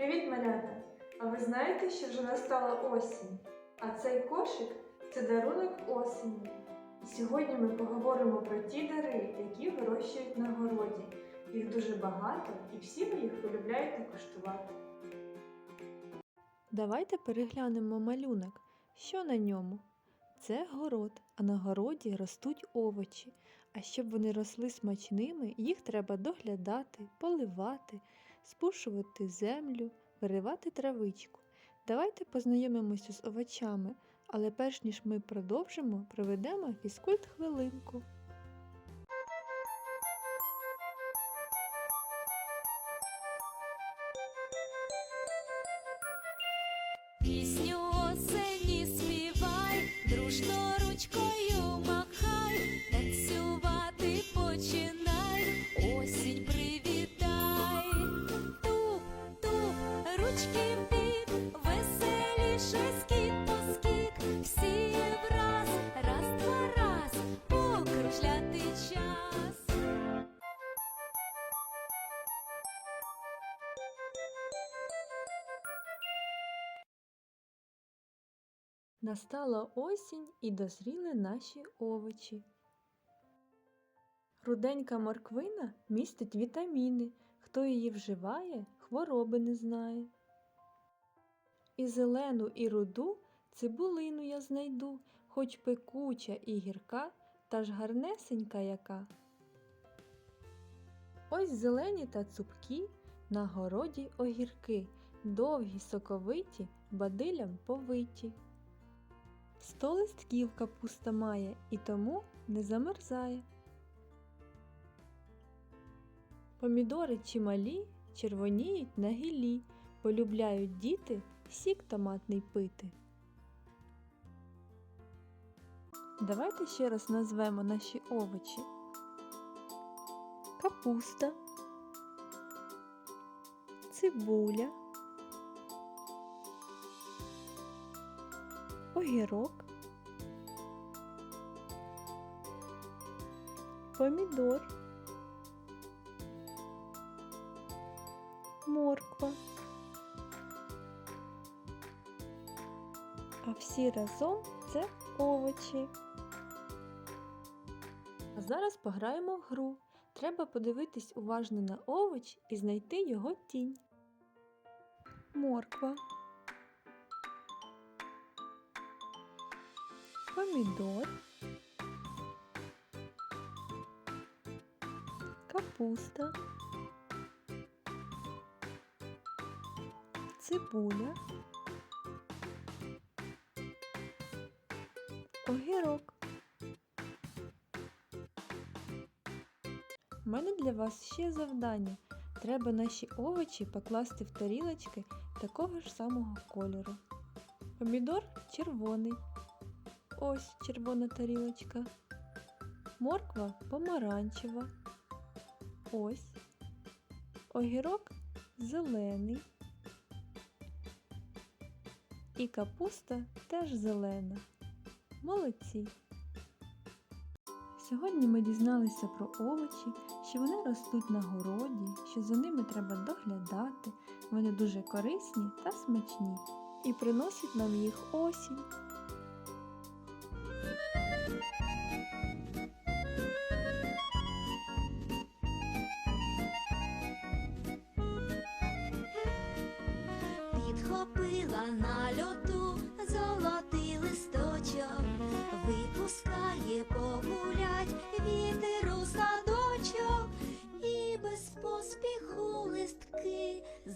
Привіт, малята! А ви знаєте, що вже настала осінь? А цей кошик це дарунок осені. Сьогодні ми поговоримо про ті дари, які вирощують на городі. Їх дуже багато і всі ви їх полюбляєте куштувати. Давайте переглянемо малюнок. Що на ньому? Це город, а на городі ростуть овочі. А щоб вони росли смачними, їх треба доглядати, поливати, спушувати землю, виривати травичку. Давайте познайомимося з овочами, але перш ніж ми продовжимо, проведемо фізкульт хвилинку. Пісню осені співай, дружно ручкою Настала осінь і дозріли наші овочі. Руденька морквина містить вітаміни. Хто її вживає, хвороби не знає. І зелену, і руду цибулину я знайду, хоч пекуча і гірка, та ж гарнесенька яка. Ось зелені та цупкі, на городі огірки, довгі соковиті, бадилям повиті. Сто листків капуста має і тому не замерзає. Помідори чималі червоніють на гілі, полюбляють діти сік томатний пити. Давайте ще раз назвемо наші овочі. Капуста, цибуля, огірок, помідор, морква. А всі разом це овочі. А зараз пограємо в гру. Треба подивитись уважно на овоч і знайти його тінь. Морква. Помідор, капуста, цибуля, огірок. У мене для вас ще завдання. Треба наші овочі покласти в тарілочки такого ж самого кольору. Помідор червоний. Ось червона тарілочка. Морква помаранчева. Ось. Огірок зелений. І капуста теж зелена. Молодці. Сьогодні ми дізналися про овочі, що вони ростуть на городі, що за ними треба доглядати. Вони дуже корисні та смачні. І приносить нам їх осінь. Підхопила на льоту золотий листочок, випускає погулять вітер у садочок, і без поспіху листки з